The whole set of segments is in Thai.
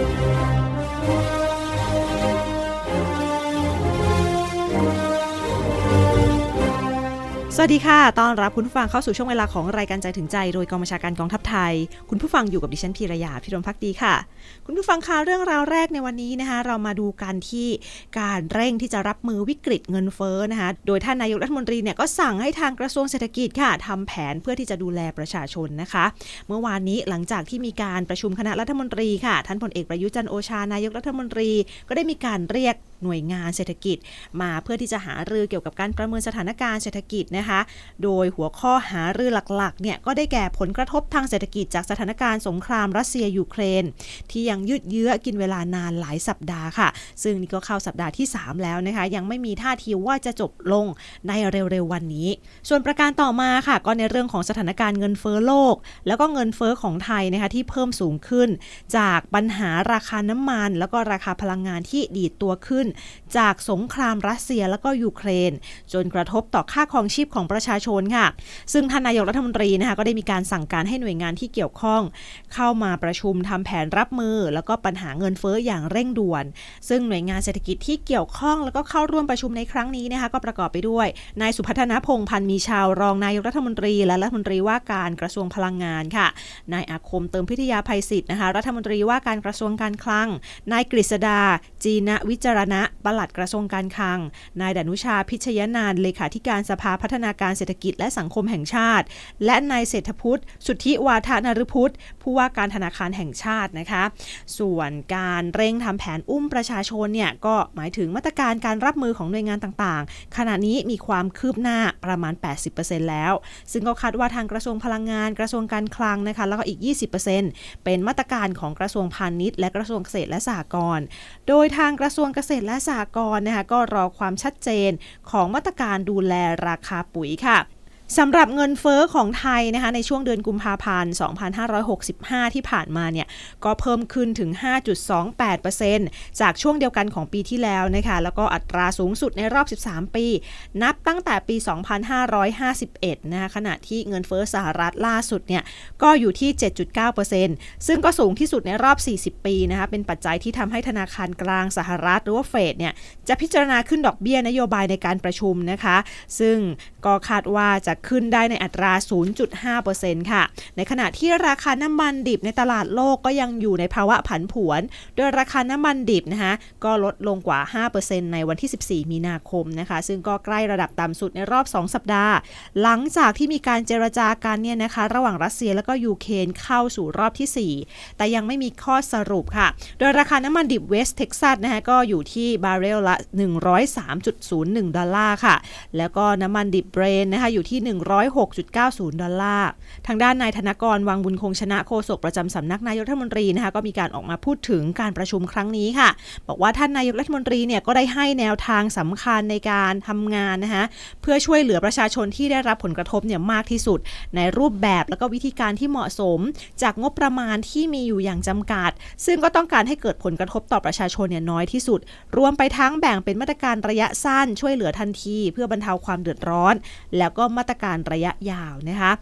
Música สวัสดีค่ะต้อนรับคุณผู้ฟังเข้าสู่ช่วงเวลาของรายการใจถึงใจ โดยกองบัญชาการกองทัพไทย คุณผู้ฟังอยู่กับดิฉันพีรยาพิรมพักดีค่ะ คุณผู้ฟังคะเรื่องราวแรกในวันนี้นะคะ เรามาดูกันที่การเร่งที่จะรับมือวิกฤตเงินเฟ้อนะคะ โดยท่านนายกรัฐมนตรีเนี่ยก็สั่งให้ทางกระทรวงเศรษฐกิจค่ะทำแผนเพื่อที่จะดูแลประชาชนนะคะ เมื่อวานนี้หลังจากที่มีการประชุมคณะรัฐมนตรีค่ะ ท่านพลเอกประยุจันโอชานายกรัฐมนตรี ก็ได้มีการเรียก หน่วยงานเศรษฐกิจ มาเพื่อที่จะหารือเกี่ยวกับการประเมินสถานการณ์เศรษฐกิจนะคะ โดยหัวข้อหารือหลักๆเนี่ยก็ได้แก่ผลกระทบทางเศรษฐกิจจากสถานการณ์สงครามรัสเซียยูเครน ที่ยังยืดเยื้อกินเวลานานหลายสัปดาห์ค่ะ ซึ่งนี่ก็เข้าสัปดาห์ที่ 3 แล้วนะคะ ยังไม่มีท่าทีว่าจะจบลงในเร็วๆวันนี้ ส่วนประการต่อมาค่ะ ก็ในเรื่องของสถานการณ์เงินเฟ้อโลก แล้วก็เงินเฟ้อของไทยนะคะที่เพิ่มสูงขึ้น จากปัญหาราคาน้ำมัน แล้วก็ราคาพลังงานที่ดีดตัวขึ้นจากสงครามรัสเซียแล้วก็ยูเครน จนกระทบต่อค่าครองชีพของประชาชนค่ะ ซึ่งท่านนายกรัฐมนตรีนะคะก็ได้มีการสั่งการให้หน่วยงานที่เกี่ยวข้อง เข้ามาประชุมทำแผนรับมือ แล้วก็ปัญหาเงินเฟ้ออย่างเร่งด่วน ซึ่งหน่วยงานเศรษฐกิจที่เกี่ยวข้อง แล้วก็เข้าร่วมประชุมในครั้งนี้นะคะก็ประกอบไปด้วยนายสุพัฒนพงษ์พันธ์มีชาวรองนายกรัฐมนตรี และรัฐมนตรีว่าการกระทรวงพลังงานค่ะนายอาคมเติมพิทยาภัยศิษย์นะคะรัฐมนตรีว่าการกระทรวงการคลังนายกฤษดา จีนะวิจารณะปลัดกระทรวงการคลัง นายดนุชาพิชยนานเลขาธิการสภาพัฒนาการเศรษฐกิจและสังคมแห่งชาติ และนายเศรษฐพุทธสุทธิวาทนฤพุทธผู้ว่าการธนาคารแห่งชาตินะคะ ส่วนการเร่งทำแผนอุ้มประชาชนเนี่ยก็หมายถึงมาตรการการรับมือของหน่วยงานต่างๆ ขณะนี้มีความคืบหน้าประมาณ 80%แล้ว ซึ่งก็คาดว่าทางกระทรวงพลังงาน กระทรวงการคลังนะคะ แล้วก็อีก 20%เป็นมาตรการของกระทรวงพาณิชย์และกระทรวงเกษตรและสหกรณ์ โดยทางกระทรวงเกษตรและสหกรณ์นะคะก็รอความชัดเจนของมาตรการดูแลราคาปุ๋ยค่ะ สำหรับเงินเฟอ้อของไทยนะคะในช่วงเดือนกุมภาพันธ์ 2565 ที่ผ่านมาเนี่ยก็เพิ่มขึ้นถึง 5.28%จากช่วงเดียวกันของปีที่แล้วนะคะแล้วก็อัตราสูงสุดในรอบ 13 ปี นับตั้งแต่ปี 2551 นะคะขณะที่เงินเฟอ้อสหรัฐล่าสุดเนี่ยก็อยู่ที่ 7.9%ซึ่งก็สูงที่สุดในรอบ 40 ปีนะคะเป็นปัจจัยที่ทำให้ธนาคารกลางสหรัฐหรือว่าเฟดเนี่ยจะพิจารณาขึ้นดอกเบี้ยนโยบายในการประชุมนะคะ ซึ่งก็คาดว่าจะขึ้นได้ในอัตรา 0.5%ค่ะ ในขณะที่ราคาน้ำมันดิบในตลาดโลกก็ยังอยู่ในภาวะผันผวน โดยราคาน้ำมันดิบนะคะก็ลดลงกว่า 5%ในวันที่ 14 มีนาคมนะคะ ซึ่งก็ใกล้ระดับต่ำสุดในรอบ 2 สัปดาห์ หลังจากที่มีการเจรจากันเนี่ยนะคะ ระหว่างรัสเซียแล้วก็ยูเครนเข้าสู่รอบที่ 4 แต่ยังไม่มีข้อสรุปค่ะ โดยราคาน้ำมันดิบเวสเท็กซัสนะคะก็อยู่ที่บาร์เรลละ 103.01 ดอลลาร์ค่ะ แล้วก็น้ำมันดิบเบรนนะคะอยู่ที่106.90 ดอลลาร์ ทางด้านนายธนกรวังบุญคงชนะโฆษกประจำสำนักนายกรัฐมนตรีนะคะก็มีการออกมาพูดถึงการประชุมครั้งนี้ค่ะ บอกว่าท่านนายกรัฐมนตรีเนี่ยก็ได้ให้แนวทางสำคัญในการทำงานนะคะเพื่อช่วยเหลือประชาชนที่ได้รับผลกระทบเนี่ยมากที่สุด ในรูปแบบแล้วก็วิธีการที่เหมาะสม จากงบประมาณที่มีอยู่อย่างจำกัด ซึ่งก็ต้องการให้เกิดผลกระทบต่อประชาชนเนี่ยน้อยที่สุด รวมไปทั้งแบ่งเป็นมาตรการระยะสั้น ช่วยเหลือทันที เพื่อบรรเทาความเดือดร้อน แล้วก็มาตรการระยะยาวนะคะ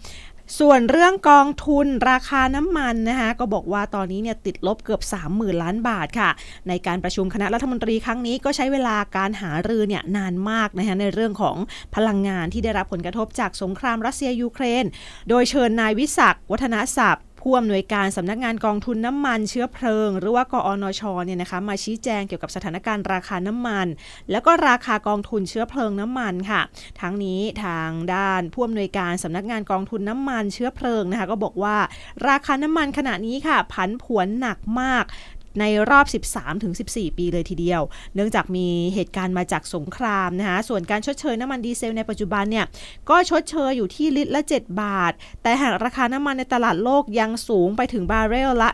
ส่วนเรื่องกองทุนราคาน้ำมันนะคะก็บอกว่าตอนนี้เนี่ยติดลบเกือบ 30,000 ล้านบาทค่ะ ในการประชุมคณะรัฐมนตรีครั้งนี้ก็ใช้เวลาการหารือเนี่ยนานมากนะคะในเรื่องของพลังงานที่ได้รับผลกระทบจากสงครามรัสเซียยูเครน โดยเชิญนายวิศักดิ์วัฒนศัพท์ ผู้อำนวยการสำนักงานกองทุนน้ำมันเชื้อเพลิง หรือว่ากอนชเนี่ยนะคะมาชี้แจงเกี่ยวกับสถานการณ์ราคาน้ำมัน แล้วก็ราคากองทุนเชื้อเพลิงน้ำมันค่ะ ทั้งนี้ทางด้านผู้อำนวยการสำนักงานกองทุนน้ำมันเชื้อเพลิงนะคะก็บอกว่า ราคาน้ำมันขณะนี้ค่ะ ผันผวนหนักมาก ในรอบ 13-14 ปีเลยทีเดียว เนื่องจากมีเหตุการณ์มาจากสงครามนะคะส่วนการชดเชยน้ำมันดีเซลในปัจจุบันเนี่ยก็ชดเชยอยู่ที่ลิตรละ 7 บาท แต่หากราคาน้ำมันในตลาดโลกยังสูงไปถึงบาร์เรลละ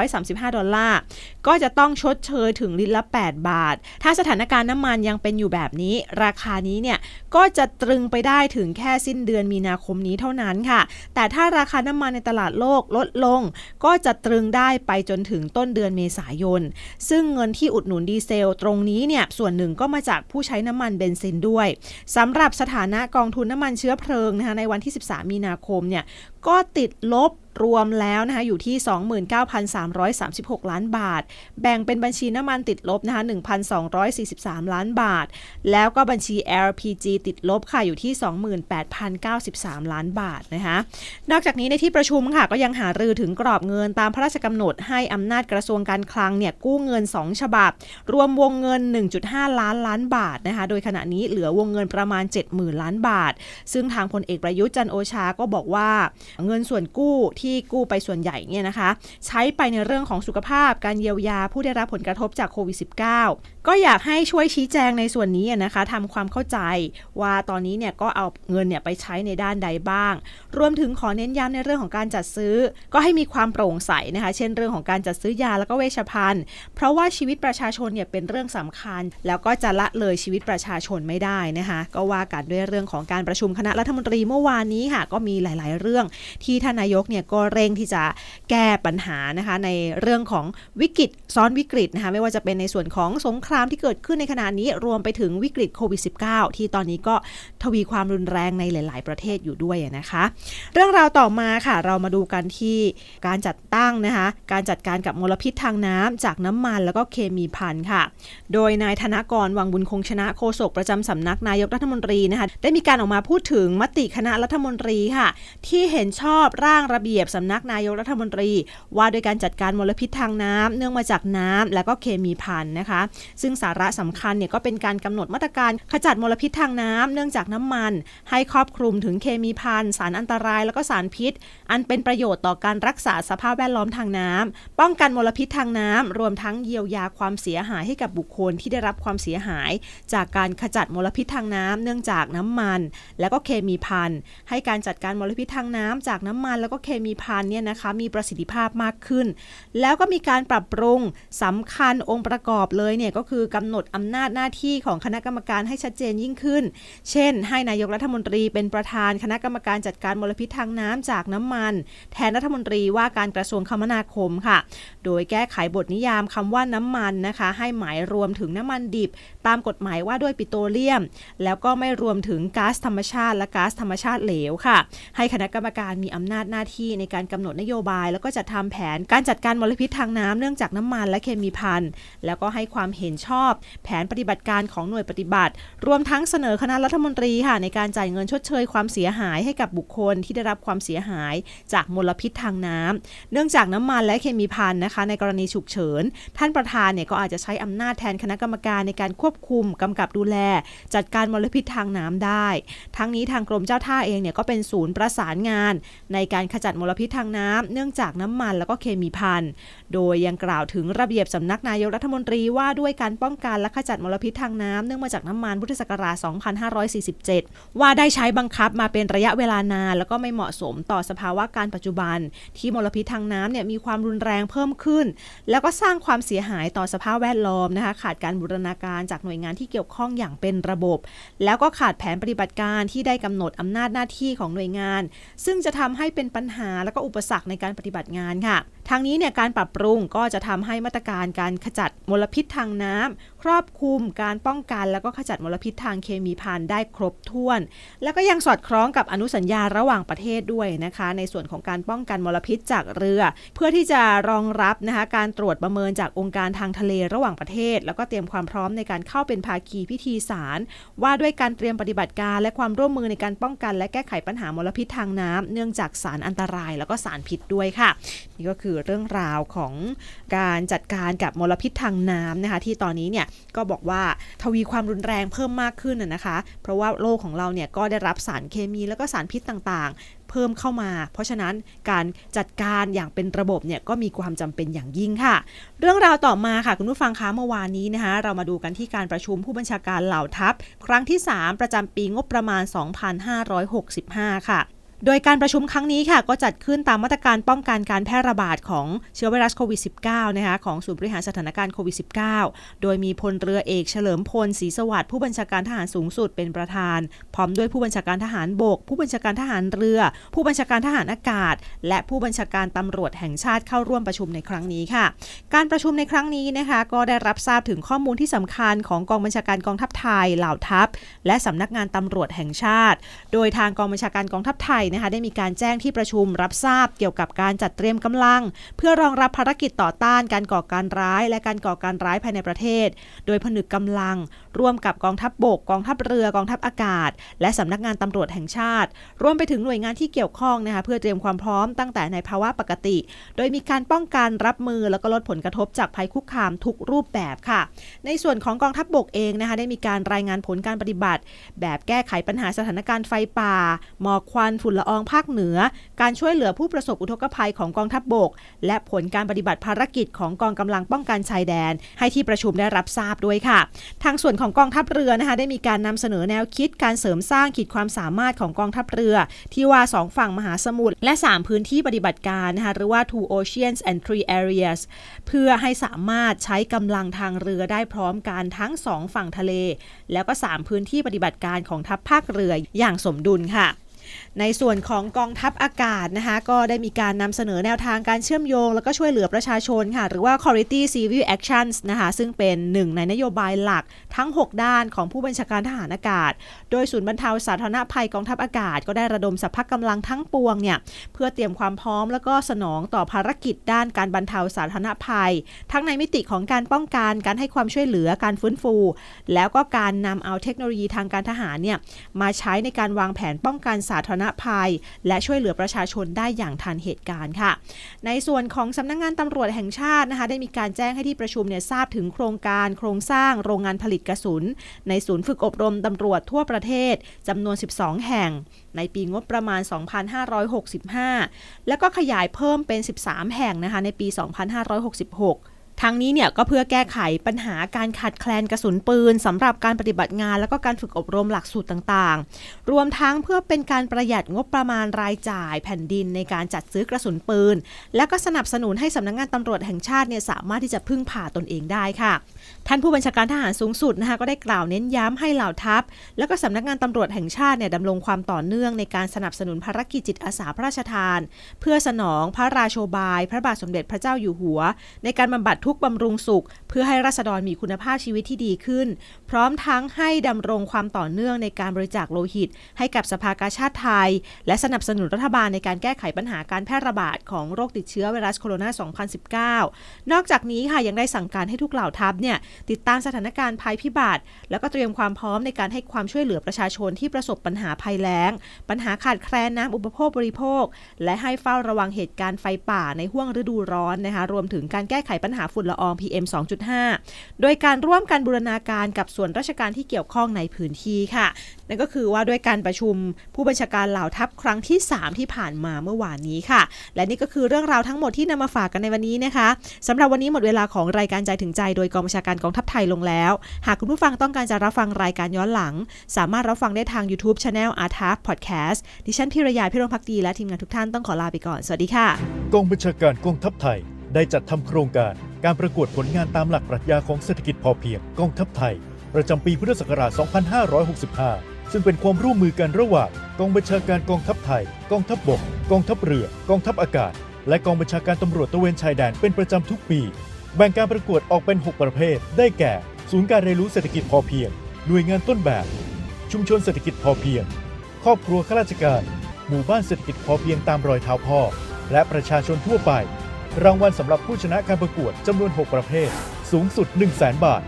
135 ดอลลาร์ ก็จะต้องชดเชยถึงลิตรละ 8 บาท ถ้าสถานการณ์น้ำมันยังเป็นอยู่แบบนี้ ราคานี้เนี่ยก็จะตรึงไปได้ถึงแค่สิ้นเดือนมีนาคมนี้เท่านั้นค่ะ แต่ถ้าราคาน้ำมันในตลาดโลกลดลง ก็จะตรึงได้ไปจนถึงต้นเดือนเมษายน ซึ่งเงินที่อุดหนุนดีเซลตรงนี้เนี่ยส่วนหนึ่งก็มาจากผู้ใช้น้ำมันเบนซินด้วยสำหรับสถานะกองทุนน้ำมันเชื้อเพลิงนะคะในวันที่ 13 มีนาคมเนี่ย ก็ติดลบรวมแล้วนะคะอยู่ที่ 29,336 ล้านบาท แบ่งเป็นบัญชีน้ำมันติดลบนะคะ1,243 ล้านบาท แล้วก็บัญชี LPG ติดลบค่ะอยู่ที่ 28,093 ล้านบาทนะคะ นอกจากนี้ในที่ประชุมค่ะก็ยังหารือถึงกรอบเงินตามพระราชกำหนดให้อำนาจกระทรวงการคลังเนี่ยกู้เงิน 2 ฉบับ รวมวงเงิน 1.5 ล้านล้านบาทนะคะโดยขณะนี้เหลือวงเงินประมาณ 70,000 ล้านบาท ซึ่งทางพลเอกประยุทธ์จันโอชาก็บอกว่าเงินส่วนกู้ที่กู้ไปส่วนใหญ่เนี่ยนะคะ ใช้ไปในเรื่องของสุขภาพการเยียวยาผู้ได้รับผลกระทบจากโควิด -19 ก็อยากให้ช่วยชี้แจงในส่วนนี้นะคะทำความเข้าใจว่าตอนนี้เนี่ยก็เอาเงินเนี่ยไปใช้ในด้านใดบ้าง รวมถึงขอเน้นย้ำในเรื่องของการจัดซื้อ ก็ให้มีความโปร่งใสนะคะ เช่นเรื่องของการจัดซื้อยาแล้วก็เวชภัณฑ์ เพราะว่าชีวิตประชาชนเนี่ยเป็นเรื่องสำคัญ แล้วก็จะละเลยชีวิตประชาชนไม่ได้นะคะก็ว่ากันด้วยเรื่องของการประชุมคณะรัฐมนตรีเมื่อวานนี้ค่ะก็มีหลาย ๆ เรื่องที่ท่านนายกเนี่ยก็เร่งที่จะแก้ปัญหานะคะในเรื่องของวิกฤตซ้อนวิกฤตนะคะไม่ว่าจะเป็นในส่วนของสงคครามที่เกิดขึ้นในขณะนี้รวมไปถึงวิกฤตโควิด -19 ที่ตอนนี้ก็ทวีความรุนแรงในหลาย ๆ ประเทศอยู่ด้วยนะคะ เรื่องราวต่อมาค่ะ เรามาดูกันที่การจัดตั้งนะคะ การจัดการกับมลพิษทางน้ำจากน้ำมันแล้วก็เคมีพันค่ะ โดยนายธนกรวังบุญคงชนะโฆษกประจำสำนักนายกรัฐมนตรีนะคะได้มีการออกมาพูดถึงมติคณะรัฐมนตรีค่ะ ที่เห็นชอบร่างระเบียบสำนักนายกรัฐมนตรี ว่าโดยการจัดการมลพิษทางน้ำเนื่องมาจากน้ำและก็เคมีพันนะคะซึ่งสาระสำคัญเนี่ยก็เป็นการกำหนดมาตรการขจัดมลพิษทางน้ำเนื่องจากน้ำมัน ให้ครอบคลุมถึงเคมีพันสารอันตรายแล้วก็สารพิษ อันเป็นประโยชน์ต่อการรักษาสภาพแวดล้อมทางน้ำป้องกันมลพิษทางน้ำรวมทั้งเยียวยาความเสียหายให้กับบุคคลที่ได้รับความเสียหาย จากการขจัดมลพิษทางน้ำเนื่องจากน้ำมัน แล้วก็เคมีพันให้การจัดการมลพิษทางน้ำจากน้ำมัน แล้วก็เคมีพันเนี่ยนะคะมีประสิทธิภาพมากขึ้น แล้วก็มีการปรับปรุงสำคัญองค์ประกอบเลยเนี่ยก็คือกำหนดอำนาจหน้าที่ของคณะกรรมการให้ชัดเจนยิ่งขึ้น เช่น ให้นายกรัฐมนตรีเป็นประธานคณะกรรมการจัดการมลพิษทางน้ำจากน้ำมัน แทนรัฐมนตรีว่าการกระทรวงคมนาคมค่ะ โดยแก้ไขบทนิยามคำว่าน้ำมันนะคะ ให้หมายรวมถึงน้ำมันดิบ ตามกฎหมายว่าด้วยปิโตรเลียม แล้วก็ไม่รวมถึงก๊าซธรรมชาติ และก๊าซธรรมชาติเหลวค่ะ ให้คณะกรรมการมีอำนาจหน้าที่ในการกำหนดนโยบาย แล้วก็จัดทำแผนการจัดการมลพิษทางน้ำเนื่องจากน้ำมันและเคมีพันแล้วก็ให้ความเห็นชอบ แผนปฏิบัติการของหน่วยปฏิบัติ รวมทั้งเสนอคณะรัฐมนตรีค่ะในการจ่ายเงินชดเชยความเสียหายให้กับบุคคลที่ได้รับความเสียหาย จากมลพิษทางน้ำเนื่องจากน้ำมันและเคมีพันนะคะ ในกรณีฉุกเฉิน ท่านประธานเนี่ยก็อาจจะใช้อำนาจแทนคณะกรรมการในการควบคุมกำกับดูแล จัดการมลพิษทางน้ำได้ ทั้งนี้ทางกรมเจ้าท่าเองเนี่ยก็เป็นศูนย์ประสานงาน ในการขจัดมลพิษทางน้ำเนื่องจากน้ำมันแล้วก็เคมีพันโดยยังกล่าวถึงระเบียบสำนักนายกรัฐมนตรีว่าด้วยการป้องกันและขจัดมลพิษทางน้ำเนื่องมาจากน้ำมันพุทธศักราช 2547 ว่าได้ใช้บังคับมาเป็นระยะเวลานาน แล้วก็ไม่เหมาะสมต่อสภาวะการปัจจุบัน ที่มลพิษทางน้ำเนี่ยมีความรุนแรงเพิ่มขึ้น แล้วก็สร้างความเสียหายต่อสภาพแวดล้อมนะคะขาดการบูรณาการจากหน่วยงานที่เกี่ยวข้องอย่างเป็นระบบ แล้วก็ขาดแผนปฏิบัติการที่ได้กำหนดอำนาจหน้าที่ของหน่วยงาน ซึ่งจะทำให้เป็นปัญหาและก็อุปสรรคในการปฏิบัติงานค่ะ ทางนี้เนี่ยการปรับปรุงก็จะทำให้มาตรการการขจัดมลพิษทางน้ำครอบคลุมการป้องกัน แล้วก็ขจัดมลพิษทางเคมีพันได้ครบถ้วน แล้วก็ยังสอดคล้องกับอนุสัญญาระหว่างประเทศด้วยนะคะ ในส่วนของการป้องกันมลพิษจากเรือ เพื่อที่จะรองรับนะคะการตรวจประเมินจากองค์การทางทะเลระหว่างประเทศ แล้วก็เตรียมความพร้อมในการเข้าเป็นภาคีพิธีสาร ว่าด้วยการเตรียมปฏิบัติการ และความร่วมมือในการป้องกัน และแก้ไขปัญหามลพิษทางน้ำเนื่องจากสารอันตราย แล้วก็สารพิษด้วยค่ะ นี่ก็คือเรื่องราวของการจัดการกับมลพิษทางน้ำนะคะ ที่ตอนนี้เนี่ยก็บอกว่าทวีความรุนแรงเพิ่มมากขึ้นนะคะ เพราะว่าโลกของเราเนี่ยก็ได้รับสารเคมีแล้วก็สารพิษต่างๆ เพิ่มเข้ามา เพราะฉะนั้นการจัดการอย่างเป็นระบบเนี่ยก็มีความจำเป็นอย่างยิ่งค่ะ เรื่องราวต่อมาค่ะคุณผู้ฟังคะเมื่อวานนี้นะคะเรามาดูกันที่การประชุมผู้บัญชาการเหล่าทัพ ครั้งที่ 3 ประจำปีงบประมาณ 2565 ค่ะ โดยการประชุมครั้งนี้ค่ะก็จัดขึ้นตามมาตรการป้องกันการแพร่ระบาดของเชื้อไวรัสโควิด -19 นะคะของศูนย์บริหารสถานการณ์โควิด -19 โดยมีพลเรือเอกเฉลิมพลศรีสวัสดิ์ผู้บัญชาการทหารสูงสุดเป็นประธาน พร้อมด้วยผู้บัญชาการทหารบก ผู้บัญชาการทหารเรือ ผู้บัญชาการทหารอากาศ และผู้บัญชาการตำรวจแห่งชาติเข้าร่วมประชุมในครั้งนี้ค่ะ การประชุมในครั้งนี้นะคะ ก็ได้รับทราบถึงข้อมูลที่สำคัญของกองบัญชาการกองทัพไทยเหล่าทัพ และสำนักงานตำรวจแห่งชาติ โดยทางกองบัญชาการกองทัพไทยนะคะได้มีการแจ้งที่ประชุมรับทราบเกี่ยวกับการจัดเตรียมกำลัง เพื่อรองรับภารกิจต่อต้านการก่อการร้าย และการก่อการร้ายภายในประเทศ โดยผนึกกำลัง ร่วมกับกองทัพบบก กองทัพเรือกองทัพอากาศ และสำนักงานตำรวจแห่งชาติ รวมไปถึงหน่วยงานที่เกี่ยวข้องนะคะเพื่อเตรียมความพร้อมตั้งแต่ในภาวะปกติ โดยมีการป้องกันรับมือแล้วก็ลดผลกระทบจากภัยคุกคามทุกรูปแบบค่ะ ในส่วนของกองทัพบบกเองนะคะได้มีการรายงานผลการปฏิบัติ แบบแก้ไขปัญหาสถานการณ์ไฟป่า หมอกควันฝุ่นละอองภาคเหนือ การช่วยเหลือผู้ประสบอุทกภัยของกองทัพบบก และผลการปฏิบัติภารกิจของกองกำลังป้องกันชายแดน ให้ที่ประชุมได้รับทราบด้วยค่ะ ทางส่วนของกองทัพเรือนะคะได้มีการนำเสนอแนวคิดการเสริมสร้างขีดความสามารถของกองทัพเรือ ที่ว่า 2 ฝั่งมหาสมุทรและ 3 พื้นที่ปฏิบัติการนะคะหรือว่า two oceans and three areas เพื่อให้สามารถใช้กำลังทางเรือได้พร้อมกันทั้ง 2 ฝั่งทะเล แล้วก็ 3 พื้นที่ปฏิบัติการของทัพภาคเรืออย่างสมดุลค่ะ ในส่วนของกองทัพอากาศนะคะก็ได้มีการนำเสนอแนวทางการเชื่อมโยง แล้วก็ช่วยเหลือประชาชนค่ะ หรือว่า Quality Civil Actions นะคะซึ่งเป็นหนึ่งในนโยบายหลักทั้ง 6 ด้านของผู้บัญชาการทหารอากาศ โดยศูนย์บรรเทาสาธารณภัยกองทัพอากาศ ก็ได้ระดมสรรพกำลังทั้งปวงเนี่ยเพื่อเตรียมความพร้อมแล้วก็สนองต่อภารกิจด้านการบรรเทาสาธารณภัย ทั้งในมิติของการป้องกันการให้ความช่วยเหลือการฟื้นฟู แล้วก็การนำเอาเทคโนโลยีทางการทหารเนี่ยมาใช้ในการวางแผนป้องกันสาธารณภัย และช่วยเหลือประชาชนได้อย่างทันเหตุการณ์ค่ะ ในส่วนของสำนักงงานตำรวจแห่งชาตินะคะได้มีการแจ้งให้ที่ประชุมเนี่ยทราบถึงโครงการโครงสร้างโรงงานผลิตกระสุน ในศูนย์ฝึกอบรมตำรวจทั่วประเทศจำนวน 12 แห่ง ในปีงบประมาณ 2565 แล้วก็ขยายเพิ่มเป็น 13 แห่งนะคะในปี 2566 ทั้งนี้เนี่ยก็เพื่อแก้ไขปัญหาการขาดแคลนกระสุนปืนสำหรับการปฏิบัติงาน แล้วก็การฝึกอบรมหลักสูตรต่างๆ รวมทั้งเพื่อเป็นการประหยัดงบประมาณรายจ่ายแผ่นดินในการจัดซื้อกระสุนปืน และก็สนับสนุนให้สำนักงงานตำรวจแห่งชาติเนี่ยสามารถที่จะพึ่งพาตนเองได้ค่ะ ท่านผู้บัญชาการทหารสูงสุดนะคะก็ได้กล่าวเน้นย้ำให้เหล่าทัพ แล้วก็สำนักงานตำรวจแห่งชาติเนี่ยดำรงความต่อเนื่องในการสนับสนุนภารกิจจิตอาสาพระราชทาน เพื่อสนองพระราโชบาย พระบาทสมเด็จพระเจ้าอยู่หัว ในการบำบัดทุกข์บำรุงสุข เพื่อให้ราษฎรมีคุณภาพชีวิตที่ดีขึ้น พร้อมทั้งให้ดำรงความต่อเนื่องในการบริจาคโลหิต ให้กับสภากาชาติไทย และสนับสนุนรัฐบาลในการแก้ไขปัญหาการแพร่ระบาดของโรคติดเชื้อไวรัสโคโรนา 2019 นอกจากนี้ค่ะยังได้สั่งการให้ทุกเหล่าทัพเนี่ยติดตามสถานการณ์ภัยพิบัติแล้วก็เตรียมความพร้อมในการให้ความช่วยเหลือประชาชนที่ประสบปัญหาภัยแล้ง ปัญหาขาดแคลนน้ำอุปโภคบริโภค และให้เฝ้าระวังเหตุการณ์ไฟป่าในห้วงฤดูร้อนนะคะรวมถึงการแก้ไขปัญหาฝุ่นละออง PM 2.5 โดยการร่วมกันบูรณาการกับส่วนราชการที่เกี่ยวข้องในพื้นที่ค่ะ นั่นก็คือว่าด้วยการประชุมผู้บัญชาการเหล่าทัพครั้งที่ 3 ที่ผ่านมาเมื่อวานนี้ค่ะ และนี่ก็คือเรื่องราวทั้งหมดที่นำมาฝากกันในวันนี้นะคะสำหรับวันนี้หมดเวลาของรายการใจถึงใจ โดยกองบัญชาการกองทัพไทยลงแล้ว หากคุณผู้ฟังต้องการจะรับฟังรายการย้อนหลัง สามารถรับฟังได้ทาง YouTube Channel Art t a f Podcast ดิฉันพิรยาพิรมพักดีและทีมงานทุกท่านต้องขอลาไปก่อนสวัสดีค่ะกองบัญชาการกองทัพไทยได้จัดทำโครงการ การประกวดผลงานตามหลักปรัชญาของเศรษฐกิจพอเพียงกองทัพไทย ประจำปีพุทธศักราช 2565 ซึ่งเป็นความร่วมมือกันระหว่างกองบัญชาการกองทัพไทย กองทัพบบก กองทัพเรือ กองทัพอากาศ และกองบัญชาการตำรวจตะเวนชายแดนเป็นประจำทุกปี แบ่งการประกวดออกเป็น 6 ประเภท ได้แก่ ศูนย์การเรียนรู้เศรษฐกิจพอเพียง หน่วยงานต้นแบบ ชุมชนเศรษฐกิจพอเพียง ครอบครัวข้าราชการ หมู่บ้านเศรษฐกิจพอเพียงตามรอยเท้าพ่อ และประชาชนทั่วไป รางวัลสำหรับผู้ชนะการประกวดจำนวน 6 ประเภท สูงสุด 1 0 0 0 0แบาท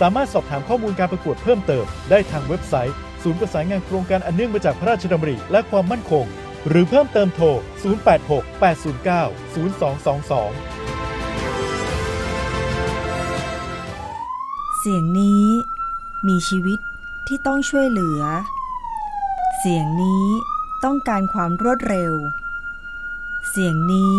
สามารถสอบถามข้อมูลการประกวดเพิ่มเติม ได้ทางเว็บไซต์ ศูนย์ประสานงานโครงการอันเนื่องมาจากพระราชดำริและความมั่นคง หรือเพิ่มเติมโทร 086 809 0222เสียงนี้มีชีวิตที่ต้องช่วยเหลือ เสียงนี้ต้องการความรวดเร็ว เสียงนี้